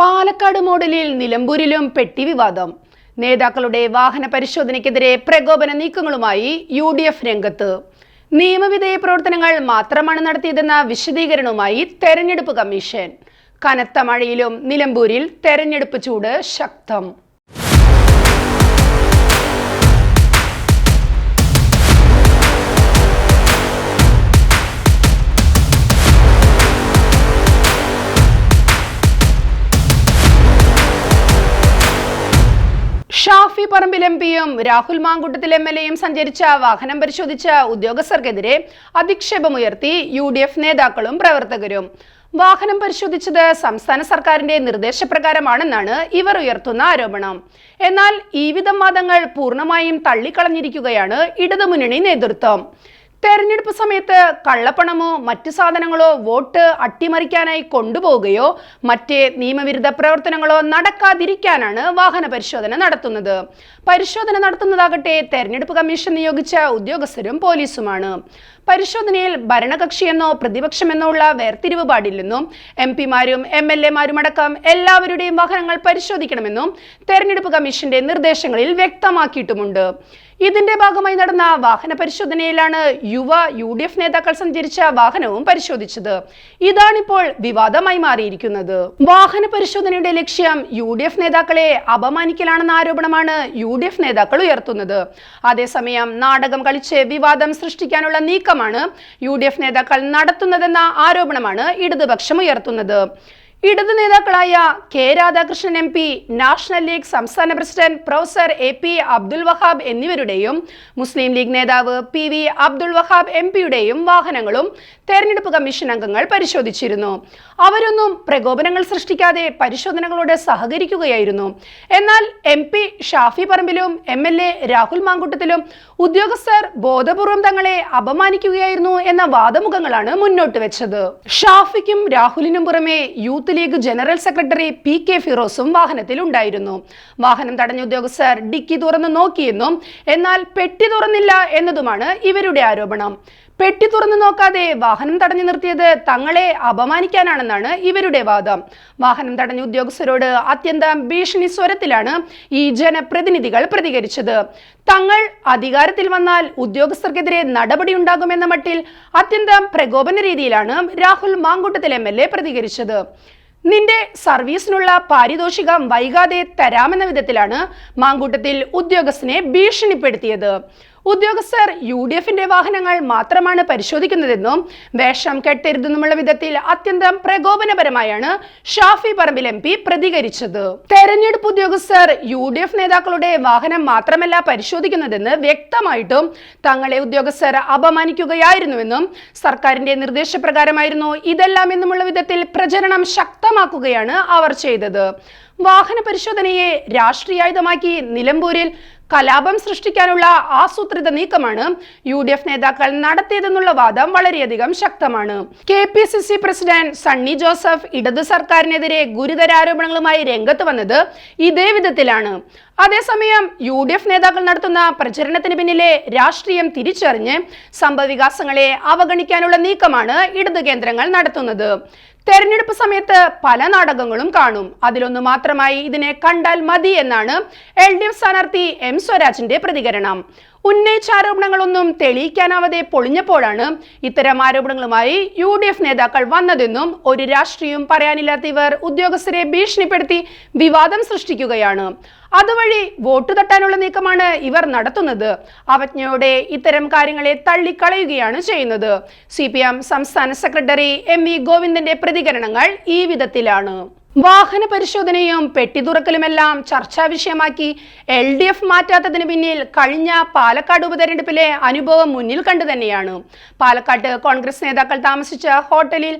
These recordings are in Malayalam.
പാലക്കാട് മോഡലിൽ നിലമ്പൂരിലും പെട്ടി വിവാദം. നേതാക്കളുടെ വാഹന പരിശോധനയ്ക്കെതിരെ പ്രകോപന നീക്കങ്ങളുമായി യു ഡി എഫ് രംഗത്ത്. നിയമവിധേയ പ്രവർത്തനങ്ങൾ മാത്രമാണ് നടത്തിയതെന്ന വിശദീകരണവുമായി തെരഞ്ഞെടുപ്പ് കമ്മീഷൻ. കനത്ത മഴയിലും നിലമ്പൂരിൽ തെരഞ്ഞെടുപ്പ് ചൂട് ശക്തം. ഷാഫി പറമ്പിൽ എം പിയും രാഹുൽ മാങ്കൂട്ടത്തിൽ എം എൽ എയും സഞ്ചരിച്ച വാഹനം പരിശോധിച്ച ഉദ്യോഗസ്ഥർക്കെതിരെ അധിക്ഷേപമുയർത്തി യു ഡി എഫ് നേതാക്കളും പ്രവർത്തകരും. വാഹനം പരിശോധിച്ചത് സംസ്ഥാന സർക്കാരിന്റെ നിർദ്ദേശപ്രകാരമാണെന്നാണ് ഇവർ ഉയർത്തുന്ന ആരോപണം. എന്നാൽ ഈ വിധം വാദങ്ങൾ പൂർണമായും തള്ളിക്കളഞ്ഞിരിക്കുകയാണ് ഇടതുമുന്നണി നേതൃത്വം. തെരഞ്ഞെടുപ്പ് സമയത്ത് കള്ളപ്പണമോ മറ്റു സാധനങ്ങളോ വോട്ട് അട്ടിമറിക്കാനായി കൊണ്ടുപോവുകയോ മറ്റ് നിയമവിരുദ്ധ പ്രവർത്തനങ്ങളോ നടക്കാതിരിക്കാനാണ് വാഹന പരിശോധന നടത്തുന്നത്. പരിശോധന നടത്തുന്നതാകട്ടെ തെരഞ്ഞെടുപ്പ് കമ്മീഷൻ നിയോഗിച്ച ഉദ്യോഗസ്ഥരും പോലീസുമാണ്. പരിശോധനയിൽ ഭരണകക്ഷിയെന്നോ പ്രതിപക്ഷമെന്നോ ഉള്ള വേർതിരിവ് പാടില്ലെന്നും എം പിമാരും എം എൽ എമാരും അടക്കം എല്ലാവരുടെയും വാഹനങ്ങൾ പരിശോധിക്കണമെന്നും തെരഞ്ഞെടുപ്പ് കമ്മീഷന്റെ നിർദ്ദേശങ്ങളിൽ വ്യക്തമാക്കിയിട്ടുമുണ്ട്. ഇതിന്റെ ഭാഗമായി നടന്ന വാഹന പരിശോധനയിലാണ് യുവ യു ഡി എഫ് നേതാക്കൾ സഞ്ചരിച്ച വാഹനവും പരിശോധിച്ചത്. ഇതാണിപ്പോൾ വിവാദമായി മാറിയിരിക്കുന്നത്. വാഹന പരിശോധനയുടെ ലക്ഷ്യം യു ഡി എഫ് നേതാക്കളെ അപമാനിക്കലാണെന്ന ആരോപണമാണ് യു ഡി എഫ് നേതാക്കൾ ഉയർത്തുന്നത്. അതേസമയം നാടകം കളിച്ച് വിവാദം സൃഷ്ടിക്കാനുള്ള നീക്കമാണ് യു ഡി എഫ് നേതാക്കൾ നടത്തുന്നതെന്ന ആരോപണമാണ് ഇടതുപക്ഷം ഉയർത്തുന്നത്. ഇടതു നേതാക്കളായ K Radhakrishnan M P National League സംസ്ഥാന president professor A P Abdul Wahab എന്നിവരുടെയും Muslim league നേതാവ് P V Abdul Wahab M പിയുടെയും വാഹനങ്ങളും തെരഞ്ഞെടുപ്പ് കമ്മീഷൻ അംഗങ്ങൾ പരിശോധിച്ചിരുന്നു. അവരൊന്നും പ്രകോപനങ്ങൾ സൃഷ്ടിക്കാതെ പരിശോധനകളോട് സഹകരിക്കുകയായിരുന്നു. എന്നാൽ എം പി ഷാഫി പറമ്പിലും എം എൽ എ രാഹുൽ മാങ്കുട്ടത്തിലും ഉദ്യോഗസ്ഥർ ബോധപൂർവം തങ്ങളെ അപമാനിക്കുകയായിരുന്നു എന്ന വാദമുഖങ്ങളാണ് മുന്നോട്ട് വെച്ചത്. ഷാഫിക്കും രാഹുലിനും പുറമെ Youth League general secretary P K ഫിറോസും വാഹനത്തിൽ ഉണ്ടായിരുന്നു. വാഹനം തടഞ്ഞ ഉദ്യോഗസ്ഥർ ഡിക്കി തുറന്ന് നോക്കിയെന്നും എന്നാൽ പെട്ടി തുറന്നില്ല എന്നതുമാണ് ഇവരുടെ ആരോപണം. പെട്ടി തുറന്നു നോക്കാതെ വാഹനം തടഞ്ഞു നിർത്തിയത് തങ്ങളെ അപമാനിക്കാനാണെന്നാണ് ഇവരുടെ വാദം. വാഹനം തടഞ്ഞ ഉദ്യോഗസ്ഥരോട് അത്യന്തം ഭീഷണി സ്വരത്തിലാണ് ഈ ജനപ്രതിനിധികൾ പ്രതികരിച്ചത്. തങ്ങൾ അധികാരത്തിൽ വന്നാൽ ഉദ്യോഗസ്ഥർക്കെതിരെ നടപടി ഉണ്ടാകുമെന്ന മട്ടിൽ അത്യന്തം പ്രകോപന രീതിയിലാണ് Rahul Mankoottathil M L A പ്രതികരിച്ചത്. നിന്റെ സർവീസിനുള്ള പാരിതോഷികം വൈകാതെ തരാമെന്ന വിധത്തിലാണ് മാങ്കൂട്ടത്തിൽ ഉദ്യോഗസ്ഥനെ ഭീഷണിപ്പെടുത്തിയത്. ഉദ്യോഗസ്ഥർ യു ഡി എഫിന്റെ വാഹനങ്ങൾ മാത്രമാണ് പരിശോധിക്കുന്നതെന്നും വേഷം കെട്ടരുതെന്നുമുള്ള വിധത്തിൽ അത്യന്തം പ്രകോപനപരമായാണ് ഷാഫി പറമ്പിൽ എം പി പ്രതികരിച്ചത്. തെരഞ്ഞെടുപ്പ് ഉദ്യോഗസ്ഥർ യു ഡി എഫ് നേതാക്കളുടെ വാഹനം മാത്രമല്ല പരിശോധിക്കുന്നതെന്ന് വ്യക്തമായിട്ടും തങ്ങളെ ഉദ്യോഗസ്ഥർ അപമാനിക്കുകയായിരുന്നുവെന്നും സർക്കാരിന്റെ നിർദ്ദേശപ്രകാരമായിരുന്നു ഇതെല്ലാം എന്നുമുള്ള വിധത്തിൽ പ്രചരണം ശക്തമാക്കുകയാണ് അവർ ചെയ്തത്. വാഹന പരിശോധനയെ രാഷ്ട്രീയായുധമാക്കി നിലമ്പൂരിൽ കലാപം സൃഷ്ടിക്കാനുള്ള ആസൂത്രിത നീക്കമാണ് യു ഡി എഫ് നേതാക്കൾ നടത്തിയതെന്നുള്ള വാദം വളരെയധികം ശക്തമാണ്. K P C C president Sunny Joseph ഇടതു സർക്കാരിനെതിരെ ഗുരുതര ആരോപണങ്ങളുമായി രംഗത്ത് വന്നത് ഇതേ വിധത്തിലാണ്. അതേസമയം യു ഡി എഫ് നേതാക്കൾ നടത്തുന്ന പ്രചരണത്തിന് പിന്നിലെ രാഷ്ട്രീയം തിരിച്ചറിഞ്ഞ് സംഭവവികാസങ്ങളെ അവഗണിക്കാനുള്ള നീക്കമാണ് ഇടതു കേന്ദ്രങ്ങൾ നടത്തുന്നത്. തെരഞ്ഞെടുപ്പ് സമയത്ത് പല നാടകങ്ങളും കാണും. അതിലൊന്ന് മാത്രമായി ഇതിനെ കണ്ടാൽ മതി എന്നാണ് എൽ ഡി എഫ് സ്ഥാനാർത്ഥി എം സ്വരാജിന്റെ പ്രതികരണം. ഉന്നയിച്ച ആരോപണങ്ങളൊന്നും തെളിയിക്കാനാവാതെ പൊളിഞ്ഞപ്പോഴാണ് ഇത്തരം ആരോപണങ്ങളുമായി യു ഡി എഫ് നേതാക്കൾ വന്നതെന്നും ഒരു രാഷ്ട്രീയവും പറയാനില്ലാത്ത ഇവർ ഉദ്യോഗസ്ഥരെ ഭീഷണിപ്പെടുത്തി വിവാദം സൃഷ്ടിക്കുകയാണ്. അതുവഴി വോട്ട് തട്ടാനുള്ള നീക്കമാണ് ഇവർ നടത്തുന്നത്. അവജ്ഞയോടെ ഇത്തരം കാര്യങ്ങളെ തള്ളിക്കളയുകയാണ് ചെയ്യുന്നത്. സി സംസ്ഥാന സെക്രട്ടറി എം വി ഗോവിന്ദന്റെ പ്രതികരണങ്ങൾ ഈ വിധത്തിലാണ്. വാഹന പരിശോധനയും പെട്ടി തുറക്കലുമെല്ലാം ചർച്ചാ വിഷയമാക്കി എൽ ഡി എഫ് മാറ്റാത്തതിന് പിന്നിൽ കഴിഞ്ഞ പാലക്കാട് ഉപതെരഞ്ഞെടുപ്പിലെ അനുഭവം മുന്നിൽ കണ്ടു തന്നെയാണ്. പാലക്കാട്ട് കോൺഗ്രസ് നേതാക്കൾ താമസിച്ച ഹോട്ടലിൽ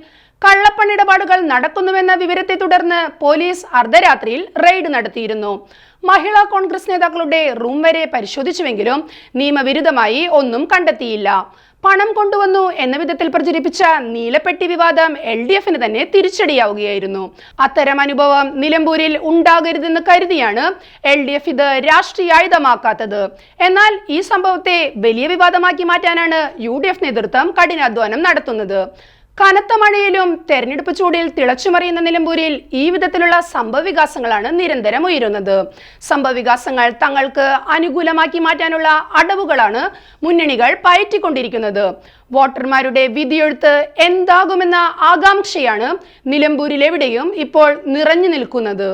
കള്ളപ്പണിടപാടുകൾ നടക്കുന്നുവെന്ന വിവരത്തെ തുടർന്ന് പോലീസ് അർദ്ധരാത്രിയിൽ റെയ്ഡ് നടത്തിയിരുന്നു. മഹിളാ കോൺഗ്രസ് നേതാക്കളുടെ റൂം വരെ പരിശോധിച്ചുവെങ്കിലും നിയമവിരുദ്ധമായി ഒന്നും കണ്ടെത്തിയില്ല. പണം കൊണ്ടുവന്നു എന്ന വിധത്തിൽ പ്രചരിപ്പിച്ച നീലപ്പെട്ടി വിവാദം എൽ ഡി എഫിന് തന്നെ തിരിച്ചടിയാവുകയായിരുന്നു. അത്തരം അനുഭവം നിലമ്പൂരിൽ ഉണ്ടാകരുതെന്ന് കരുതിയാണ് എൽ ഡി എഫ് ഇത് രാഷ്ട്രീയായുധമാക്കാത്തത് എന്നാൽ ഈ സംഭവത്തെ വലിയ വിവാദമാക്കി മാറ്റാനാണ് യു ഡി എഫ് നേതൃത്വം കഠിനാധ്വാനം നടത്തുന്നത്. കനത്ത മഴയിലും തെരഞ്ഞെടുപ്പ് ചൂടിൽ തിളച്ചുമറിയുന്ന നിലമ്പൂരിൽ ഈ വിധത്തിലുള്ള സംഭവവികാസങ്ങളാണ് നിരന്തരം ഉയരുന്നത്. സംഭവവികാസങ്ങൾ തങ്ങൾക്ക് അനുകൂലമാക്കി മാറ്റാനുള്ള അടവുകളാണ് മുന്നണികൾ പയറ്റിക്കൊണ്ടിരിക്കുന്നത്. വോട്ടർമാരുടെ വിധിയെഴുത്ത് എന്താകുമെന്ന ആകാംക്ഷയാണ് നിലമ്പൂരിലെവിടെയും ഇപ്പോൾ നിറഞ്ഞു നിൽക്കുന്നത്.